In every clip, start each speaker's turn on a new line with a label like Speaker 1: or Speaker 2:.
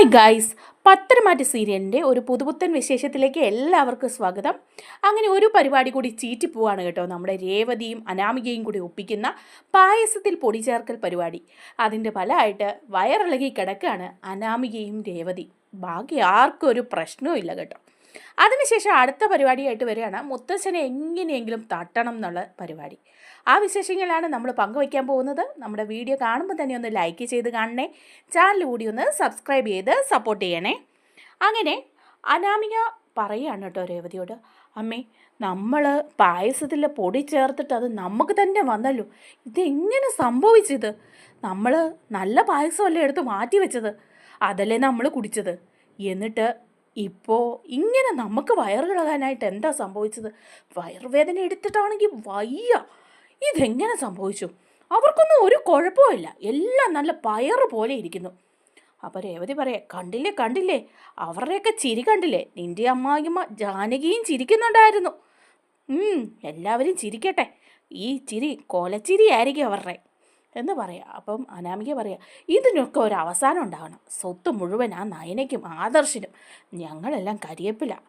Speaker 1: Hi guys പത്തരമാറ്റ സീരിയലിന്റെ ഒരു പുതുപുത്തൻ വിശേഷത്തിലേക്ക് എല്ലാവർക്കും സ്വാഗതം. അങ്ങനെ ഒരു പരിപാടി കൂടി ചീറ്റി പോവാണ് കേട്ടോ നമ്മുടെ രേവതിയും അനാമികയും കൂടി ഒപ്പിക്കുന്ന പായസത്തിൽ പൊടി ചേർക്കൽ പരിപാടി. അതിന്റെ ഫലമായിട്ട് വയറിളകി കിടക്കുകയാണ് അനാമികയും രേവതി. ബാക്കി ആർക്കും ഒരു പ്രശ്നവും ഇല്ല കേട്ടോ. അതിനുശേഷം അടുത്ത പരിപാടിയായിട്ട് വരികയാണ് മുത്തച്ഛനെ എങ്ങനെയെങ്കിലും തട്ടണം എന്നുള്ള പരിപാടി. ആ വിശേഷങ്ങളാണ് നമ്മൾ പങ്കുവയ്ക്കാൻ പോകുന്നത്. നമ്മുടെ വീഡിയോ കാണുമ്പോൾ തന്നെ ഒന്ന് ലൈക്ക് ചെയ്ത് കാണണേ. ചാനൽ കൂടി ഒന്ന് സബ്സ്ക്രൈബ് ചെയ്ത് സപ്പോർട്ട് ചെയ്യണേ. അങ്ങനെ അനാമിക പറയുകയാണ് കേട്ടോ രേവതിയോട് അമ്മേ നമ്മൾ പായസത്തിൽ പൊടി ചേർത്തിട്ട് അത് നമുക്ക് തന്നെ വന്നല്ലോ. ഇതെങ്ങനെ സംഭവിച്ചത്? നമ്മൾ നല്ല പായസമല്ലേ എടുത്ത് മാറ്റി വെച്ചത്? അതല്ലേ നമ്മൾ കുടിച്ചത്? എന്നിട്ട് ഇപ്പോൾ ഇങ്ങനെ നമുക്ക് വയറുകളകാനായിട്ട് എന്താ സംഭവിച്ചത്? വയറുവേദന എടുത്തിട്ടാണെങ്കിൽ വയ്യ. ഇതെങ്ങനെ സംഭവിച്ചു? അവർക്കൊന്നും ഒരു കുഴപ്പമില്ല എല്ലാം നല്ല പയറ് പോലെ ഇരിക്കുന്നു. അപ്പോൾ രേവതി പറയാം കണ്ടില്ലേ കണ്ടില്ലേ? അവരുടെയൊക്കെ ചിരി കണ്ടില്ലേ? നിന്റെ അമ്മായിമ്മ ജാനകിയും ചിരിക്കുന്നുണ്ടായിരുന്നു. എല്ലാവരും ചിരിക്കട്ടെ. ഈ ചിരി കൊലച്ചിരി ആയിരിക്കും അവരുടെ. എന്ന് പറയാം. അപ്പം അനാമിക പറയാം ഇതിനൊക്കെ ഒരു അവസാനം ഉണ്ടാകണം. സ്വത്ത് മുഴുവൻ ആ നയനയ്ക്കും ആദർശിനും. ഞങ്ങളെല്ലാം കരിയപ്പില്ല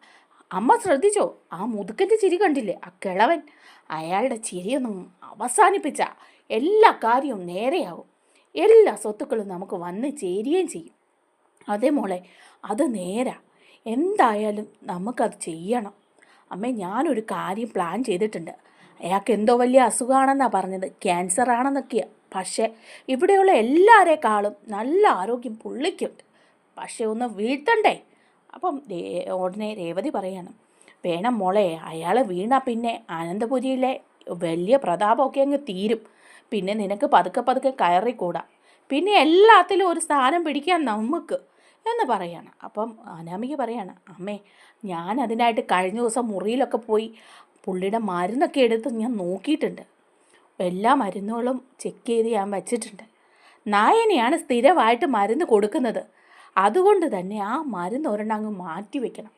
Speaker 1: അമ്മ ശ്രദ്ധിച്ചോ? ആ മുതുക്കന്റെ ചിരി കണ്ടില്ലേ? ആ കിളവൻ. അയാളുടെ ചിരിയൊന്നും അവസാനിപ്പിച്ച എല്ലാ കാര്യവും നേരെയാവും. എല്ലാ സ്വത്തുക്കളും നമുക്ക് വന്ന് ചേരുകയും ചെയ്യും. അതേ മോളെ അത് നേരാ. എന്തായാലും നമുക്കത് ചെയ്യണം. അമ്മേ ഞാനൊരു കാര്യം പ്ലാൻ ചെയ്തിട്ടുണ്ട്. അയാൾക്ക് എന്തോ വലിയ അസുഖമാണെന്നാണ് പറഞ്ഞത്. ക്യാൻസർ ആണെന്നൊക്കെയാണ് പക്ഷേ ഇവിടെയുള്ള എല്ലാവരെക്കാളും നല്ല ആരോഗ്യം പുള്ളിക്കുണ്ട്. പക്ഷേ ഒന്ന് വീഴ്ത്തണ്ടേ? അപ്പം ഉടനെ രേവതി പറയാണ് വേണം മോളെ അയാൾ വീണ പിന്നെ അനന്തപുരിയിലെ വലിയ പ്രതാപമൊക്കെ അങ്ങ് തീരും. പിന്നെ നിനക്ക് പതുക്കെ പതുക്കെ കയറിക്കൂടാ. പിന്നെ എല്ലാത്തിലും ഒരു സ്ഥാനം പിടിക്കാൻ നമുക്ക് എന്ന് പറയാണ്. അപ്പം അനാമിക പറയാണ് അമ്മേ ഞാൻ അതിനായിട്ട് കഴിഞ്ഞ ദിവസം മുറിയിലൊക്കെ പോയി പുള്ളിയുടെ മരുന്നൊക്കെ എടുത്ത് ഞാൻ നോക്കിയിട്ടുണ്ട്. എല്ലാ മരുന്നുകളും ചെക്ക് ചെയ്ത് ഞാൻ വച്ചിട്ടുണ്ട്. നായനെയാണ് സ്ഥിരമായിട്ട് മരുന്ന് കൊടുക്കുന്നത്. അതുകൊണ്ട് തന്നെ ആ മരുന്ന് ഒരെണ്ണം അങ്ങ് മാറ്റി വെക്കണം.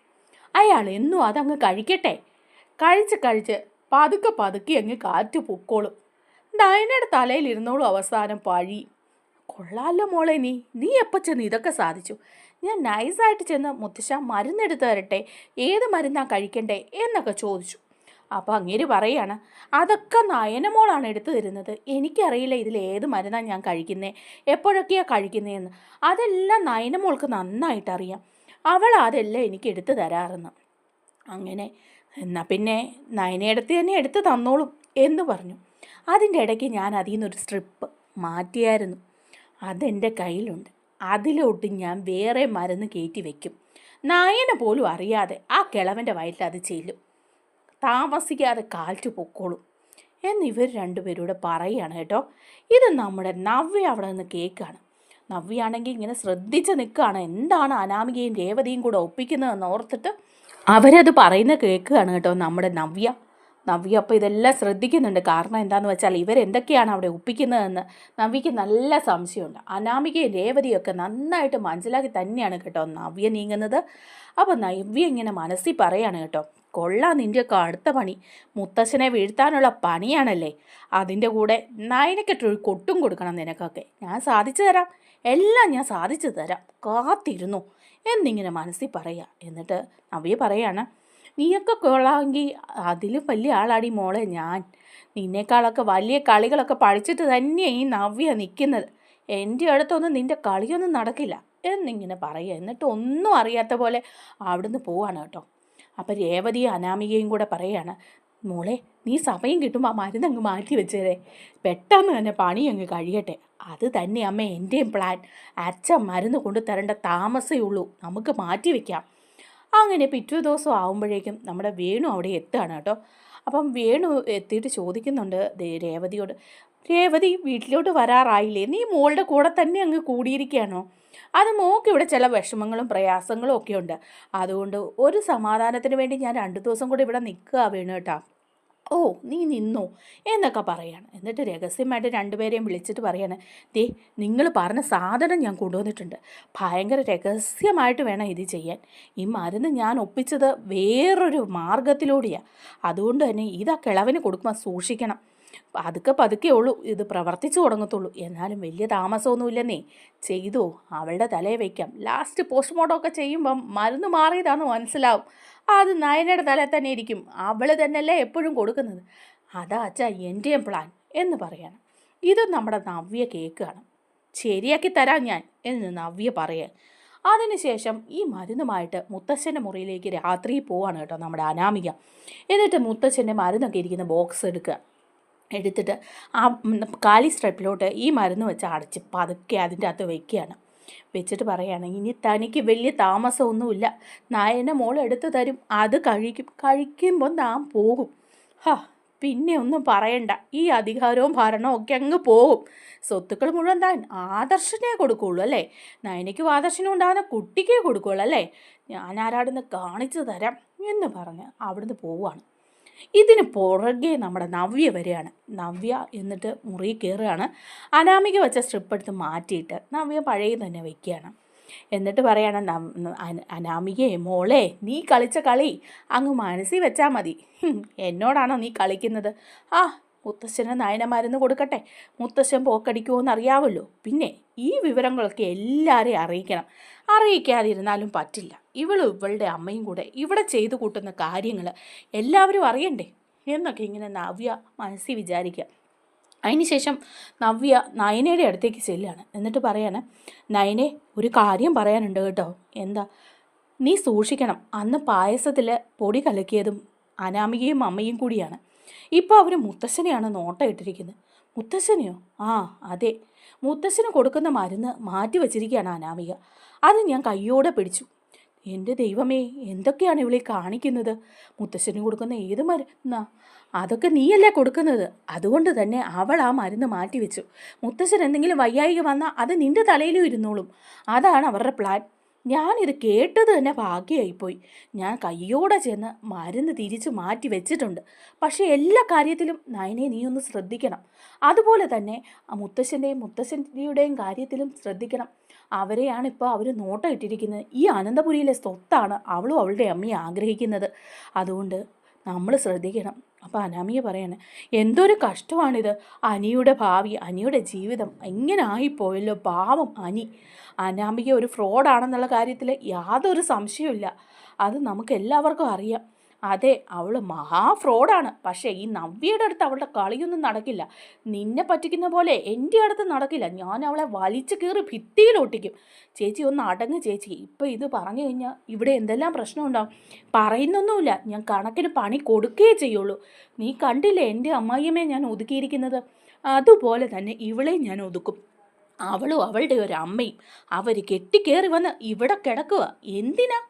Speaker 1: അയാൾ എന്നും അതങ്ങ് കഴിക്കട്ടെ. കഴിച്ച് കഴിച്ച് പതുക്കെ പതുക്കെ അങ്ങ് കാറ്റ് പൊക്കോളും. നയനയുടെ തലയിൽ ഇരുന്നോളും അവസാനം പഴി. കൊള്ളാലോ മോളെ നീ. നീ എപ്പോൾ ചെന്ന് ഇതൊക്കെ സാധിച്ചു? ഞാൻ നൈസായിട്ട് ചെന്ന് മുത്തശ്ശ മരുന്നെടുത്ത് തരട്ടെ. ഏത് മരുന്നാണ് കഴിക്കണ്ടേ എന്നൊക്കെ ചോദിച്ചു. അപ്പോൾ അങ്ങേര് പറയാണ് അതൊക്കെ നയനമോളാണ് എടുത്തു തരുന്നത് എനിക്കറിയില്ല ഇതിൽ ഏത് മരുന്നാണ് ഞാൻ കഴിക്കുന്നത് എപ്പോഴൊക്കെയാണ് കഴിക്കുന്നതെന്ന് അതെല്ലാം നയനമോൾക്ക് നന്നായിട്ടറിയാം. അവൾ അതെല്ലാം എനിക്ക് എടുത്തു തരാറെന്ന്. അങ്ങനെ എന്നാൽ പിന്നെ നയനയിടത്ത് തന്നെ എടുത്തു തന്നോളും എന്ന് പറഞ്ഞു. അതിന്റെ ഇടയ്ക്ക് ഞാൻ അതിൽ നിന്നൊരു സ്ട്രിപ്പ് മാറ്റിയായിരുന്നു. അതെന്റെ കയ്യിലുണ്ട്. അതിലോട്ട് ഞാൻ വേറെ മരുന്ന് കയറ്റി വയ്ക്കും നായന പോലും അറിയാതെ ആ കിളവന്റെ വയറ്റിൽ അത് ചെല്ലും. താമസിക്കാതെ കാറ്റ് പൊക്കോളും. ഇവർ രണ്ടുപേരൂടെ പറയുകയാണ് കേട്ടോ. ഇത് നമ്മുടെ നവ്യ അവിടെ നിന്ന് കേൾക്കുകയാണ് നവ്യാണെങ്കിൽ ഇങ്ങനെ ശ്രദ്ധിച്ച് നിൽക്കുകയാണ്. എന്താണ് അനാമികയും രേവതിയും കൂടെ ഒപ്പിക്കുന്നതെന്ന് ഓർത്തിട്ട് അവരത് പറയുന്ന കേൾക്കുകയാണ് കേട്ടോ നമ്മുടെ നവ്യ. നവ്യ അപ്പോൾ ഇതെല്ലാം ശ്രദ്ധിക്കുന്നുണ്ട്. കാരണം എന്താണെന്ന് വെച്ചാൽ ഇവരെന്തൊക്കെയാണ് അവിടെ ഒപ്പിക്കുന്നതെന്ന് നവ്യക്ക് നല്ല സംശയമുണ്ട്. അനാമികയും രേവതിയും ഒക്കെ നന്നായിട്ട് മനസ്സിലാക്കി തന്നെയാണ് കേട്ടോ നവ്യ നീങ്ങുന്നത്. അപ്പോൾ നവ്യ ഇങ്ങനെ മനസ്സിൽ പറയാണ് കേട്ടോ കൊള്ളാം നിന്റെയൊക്കെ അടുത്ത പണി. മുത്തശ്ശനെ വീഴ്ത്താനുള്ള പണിയാണല്ലേ. അതിന്റെ കൂടെ നയനക്കെട്ടൊരു കൊട്ടും കൊടുക്കണം നിനക്കൊക്കെ. ഞാൻ സാധിച്ചു തരാം. എല്ലാം ഞാൻ സാധിച്ചു തരാം. കാത്തിരുന്നു. എന്നിങ്ങനെ മനസ്സിൽ പറയുക എന്നിട്ട് നവ്യ പറയാണ് നീയൊക്കെ കൊള്ളാമെങ്കിൽ അതിലും വലിയ ആളാടി മോളെ ഞാൻ. നിന്നേക്കാളൊക്കെ വലിയ കളികളൊക്കെ പഠിച്ചിട്ട് തന്നെയാണ് ഈ നവ്യ നിൽക്കുന്നത് എന്റെ അടുത്തൊന്നും നിന്റെ കളിയൊന്നും നടക്കില്ല. എന്നിങ്ങനെ പറയുക എന്നിട്ട് ഒന്നും അറിയാത്ത പോലെ അവിടുന്ന് പോവാണ് കേട്ടോ. അപ്പം രേവതിയും അനാമികയും കൂടെ പറയാണ് മോളെ നീ സമയം കിട്ടുമ്പോൾ ആ മരുന്ന് അങ്ങ് മാറ്റി വെച്ചേരേ. പെട്ടെന്ന് തന്നെ പണി അങ്ങ് കഴിയട്ടെ. അത് തന്നെ അമ്മ എന്റെയും പ്ലാൻ അച്ഛൻ മരുന്ന് കൊണ്ട് തരേണ്ട താമസമേ ഉള്ളൂ. നമുക്ക് മാറ്റി വെക്കാം. അങ്ങനെ പിറ്റേ ദിവസം ആകുമ്പോഴേക്കും നമ്മുടെ വേണു അവിടെ എത്തുകയാണ് കേട്ടോ. അപ്പം വേണു എത്തിയിട്ട് ചോദിക്കുന്നുണ്ട് രേവതിയോട് രേവതി വീട്ടിലോട്ട് വരാറായില്ലേ? നീ മോളുടെ കൂടെ തന്നെ അങ്ങ് കൂടിയിരിക്കുകയാണോ? അത് മോക്ക് ഇവിടെ ചില വിഷമങ്ങളും പ്രയാസങ്ങളും ഒക്കെ ഉണ്ട്. അതുകൊണ്ട് ഒരു സമാധാനത്തിന് വേണ്ടി ഞാൻ രണ്ട് ദിവസം കൂടി ഇവിടെ നിൽക്കുക വേണു കേട്ടാ. ഓ നീ നിന്നു? എന്നൊക്കെ പറയാണ്. എന്നിട്ട് രഹസ്യമായിട്ട് രണ്ടുപേരെയും വിളിച്ചിട്ട് പറയാണ് ദേ നിങ്ങൾ പറഞ്ഞ സാധനം ഞാൻ കൊണ്ടുവന്നിട്ടുണ്ട്. ഭയങ്കര രഹസ്യമായിട്ട് വേണം ഇത് ചെയ്യാൻ. ഈ മരുന്ന് ഞാൻ ഒപ്പിച്ചത് വേറൊരു മാർഗത്തിലൂടെയാണ് അതുകൊണ്ട് തന്നെ ഇതാ കിളവിന് കൊടുക്കുമ്പോൾ സൂക്ഷിക്കണം. പതുക്കെ പതുക്കെ ഉള്ളൂ. ഇത് പ്രവർത്തിച്ചു തുടങ്ങത്തുള്ളൂ. എന്നാലും വലിയ താമസമൊന്നുമില്ലെന്നേ. ചെയ്തു? അവളുടെ തലയെ വയ്ക്കാം ലാസ്റ്റ് പോസ്റ്റ്മോർട്ടം ഒക്കെ ചെയ്യുമ്പം മരുന്ന് മാറിയതാണെന്ന് മനസ്സിലാവും. അത് നയനയുടെ തല തന്നെ ഇരിക്കും. അവൾ തന്നെയല്ലേ എപ്പോഴും കൊടുക്കുന്നത്? അതാ അച്ഛാ എന്റെയും പ്ലാൻ എന്ന് പറയാണ്. ഇത് നമ്മുടെ നവ്യ കേൾക്കുകയാണ്. ശരിയാക്കി തരാം ഞാൻ എന്ന് നവ്യ പറയുക അതിനുശേഷം ഈ മരുന്നുമായിട്ട് മുത്തശ്ശന്റെ മുറിയിലേക്ക് രാത്രി പോവാണ് കേട്ടോ നമ്മുടെ അനാമിക. എന്നിട്ട് മുത്തശ്ശന്റെ മരുന്നൊക്കെ ഇരിക്കുന്ന ബോക്സ് എടുക്കുക. എടുത്തിട്ട് ആ കാലി സ്ട്രെപ്പിലോട്ട് ഈ മരുന്ന് വെച്ച് അടച്ച് പതുക്കെ അതിന്റെ അകത്ത് വയ്ക്കുകയാണ് വെച്ചിട്ട് പറയുകയാണ് ഇനി തനിക്ക് വലിയ താമസമൊന്നുമില്ല. നായനെ മോൾ എടുത്തു തരും. അത് കഴിക്കും. കഴിക്കുമ്പോൾ നാം പോകും. ഹാ പിന്നെ ഒന്നും പറയണ്ട. ഈ അധികാരവും ഭരണവും ഒക്കെ അങ്ങ് പോകും. സ്വത്തുക്കൾ മുഴുവൻ താൻ ആദർശനെ കൊടുക്കുള്ളൂ അല്ലേ? നയനയ്ക്കും ആദർശനും ഉണ്ടാകുന്ന കുട്ടിക്കേ കൊടുക്കുകയുള്ളൂ അല്ലേ? ഞാൻ ആരാടുന്ന് കാണിച്ചു തരാം എന്ന് പറഞ്ഞ് അവിടുന്ന് പോവുകയാണ്. ഇതിന് പുറകെ നമ്മുടെ നവ്യ വരികയാണ് നവ്യ എന്നിട്ട് മുറി കയറുകയാണ്. അനാമിക വെച്ച സ്ട്രിപ്പ് എടുത്ത് മാറ്റിയിട്ട് നവ്യ പഴയ തന്നെ വയ്ക്കുകയാണ് എന്നിട്ട് പറയാണ് അനാമികയെ മോളെ നീ കളിച്ച കളി അങ്ങ് മനസ്സിൽ വെച്ചാൽ മതി. എന്നോടാണോ നീ കളിക്കുന്നത്? ആ മുത്തശ്ശന് നയനമരുന്ന് കൊടുക്കട്ടെ. മുത്തശ്ശൻ പോക്കടിക്കുമോ എന്നറിയാമല്ലോ പിന്നെ ഈ വിവരങ്ങളൊക്കെ എല്ലാവരെയും അറിയിക്കണം. അറിയിക്കാതിരുന്നാലും പറ്റില്ല. ഇവളും ഇവളുടെ അമ്മയും കൂടെ ഇവിടെ ചെയ്തു കൂട്ടുന്ന കാര്യങ്ങൾ എല്ലാവരും അറിയണ്ടേ? എന്നൊക്കെ ഇങ്ങനെ നവ്യ മനസ്സിൽ വിചാരിക്കുക. അതിനുശേഷം നവ്യ നയനയുടെ അടുത്തേക്ക് ചെല്ലുകയാണ്. എന്നിട്ട് പറയാണ് നയനെ ഒരു കാര്യം പറയാനുണ്ട് കേട്ടോ. എന്താ? നീ സൂക്ഷിക്കണം. അന്ന് പായസത്തിൽ പൊടി കലക്കിയതും അനാമികയും അമ്മയും കൂടിയാണ്. ഇപ്പോൾ അവർ മുത്തശ്ശനെയാണ് നോട്ടയിട്ടിരിക്കുന്നത് മുത്തശ്ശനെയോ? ആ അതെ. മുത്തശ്ശന് കൊടുക്കുന്ന മരുന്ന് മാറ്റി വച്ചിരിക്കുകയാണ് അനാമിക. അത് ഞാൻ കയ്യോടെ പിടിച്ചു. എന്റെ ദൈവമേ എന്തൊക്കെയാണ് ഇവളെ കാണിക്കുന്നത്? മുത്തശ്ശന് കൊടുക്കുന്ന ഏത് മരുന്നാ? അതൊക്കെ നീയല്ലേ കൊടുക്കുന്നത്? അതുകൊണ്ട് തന്നെ അവൾ ആ മരുന്ന് മാറ്റിവെച്ചു. മുത്തശ്ശൻ എന്തെങ്കിലും വയ്യായിക വന്നാൽ അത് നിന്റെ തലയിലും ഇരുന്നോളും. അതാണ് അവരുടെ പ്ലാൻ ഞാനിത് കേട്ടത് തന്നെ ഭാഗ്യമായിപ്പോയി ഞാൻ കയ്യോടെ ചെന്ന് മരുന്ന് തിരിച്ചു മാറ്റി വെച്ചിട്ടുണ്ട്. പക്ഷേ എല്ലാ കാര്യത്തിലും നയനെ നീ ഒന്ന് ശ്രദ്ധിക്കണം. അതുപോലെ തന്നെ മുത്തശ്ശന്റെയും മുത്തശ്ശന്റെയും കാര്യത്തിലും ശ്രദ്ധിക്കണം. അവരെയാണ് ഇപ്പോൾ അവർ നോട്ടം ഇട്ടിരിക്കുന്നത്. ഈ അനന്തപുരിയിലെ സ്വത്താണ് അവളും അവളുടെ അമ്മയും ആഗ്രഹിക്കുന്നത്. അതുകൊണ്ട് നമ്മൾ ശ്രദ്ധിക്കണം. അപ്പോൾ അനാമിയ പറയാണ് എന്തൊരു കഷ്ടമാണിത്. അനിയുടെ ഭാവി അനിയുടെ ജീവിതം എങ്ങനെ ആയിപ്പോയല്ലോ പാവം അനി. അനാമിക ഒരു ഫ്രോഡാണെന്നുള്ള കാര്യത്തിൽ യാതൊരു സംശയമില്ല അത് നമുക്ക് എല്ലാവർക്കും അറിയാം. അതെ അവൾ മഹാ ഫ്രോഡാണ്. പക്ഷേ ഈ നവ്യയുടെ അടുത്ത് അവളുടെ കളിയൊന്നും നടക്കില്ല. നിന്നെ പറ്റിക്കുന്ന പോലെ എന്റെ അടുത്ത് നടക്കില്ല. ഞാൻ അവളെ വലിച്ചു കീറി ഭിത്തിയിൽ ഒട്ടിക്കും ചേച്ചി ഒന്ന് അടങ്ങ് ചേച്ചി. ഇപ്പം ഇത് പറഞ്ഞു കഴിഞ്ഞാൽ ഇവിടെ എന്തെല്ലാം പ്രശ്നമുണ്ടാവും പറയുന്നൊന്നുമില്ല. ഞാൻ കണക്കിന് പണി കൊടുക്കുകയേ ചെയ്യുള്ളൂ. നീ കണ്ടില്ലേ എന്റെ അമ്മായിയമ്മയെ ഞാൻ ഒതുക്കിയിരിക്കുന്നത്? അതുപോലെ തന്നെ ഇവളെ ഞാൻ ഒതുക്കും. അവളും അവളുടെ ഒരു അമ്മയും. അവർ കെട്ടിക്കേറി വന്ന് ഇവിടെ കിടക്കുക എന്തിനാ?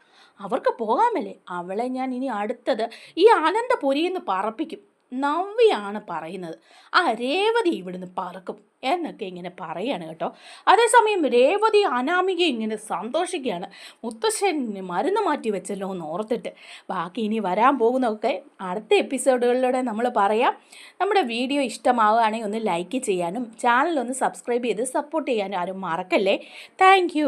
Speaker 1: അവർക്ക് പോകാമല്ലേ? അവളെ ഞാൻ ഇനി അടുത്തത് ഈ ആനന്ദപുരിയിൽ നിന്ന് പറപ്പിക്കും. നവ്യാണ് പറയുന്നത്. ആ രേവതി ഇവിടുന്ന് പറക്കും എന്നൊക്കെ ഇങ്ങനെ പറയാണ് കേട്ടോ. അതേസമയം രേവതി അനാമിക ഇങ്ങനെ സന്തോഷിക്കുകയാണ്. മുത്തശ്ശനെ മരുന്ന് മാറ്റി വെച്ചല്ലോ എന്ന് ഓർത്തിട്ട്. ബാക്കി ഇനി വരാൻ പോകുന്നതൊക്കെ അടുത്ത എപ്പിസോഡുകളിലൂടെ നമ്മൾ പറയാം. നമ്മുടെ വീഡിയോ ഇഷ്ടമാവുകയാണെങ്കിൽ ഒന്ന് ലൈക്ക് ചെയ്യാനും ചാനൽ ഒന്ന് സബ്സ്ക്രൈബ് ചെയ്ത് സപ്പോർട്ട് ചെയ്യാനും ആരും മറക്കല്ലേ? താങ്ക്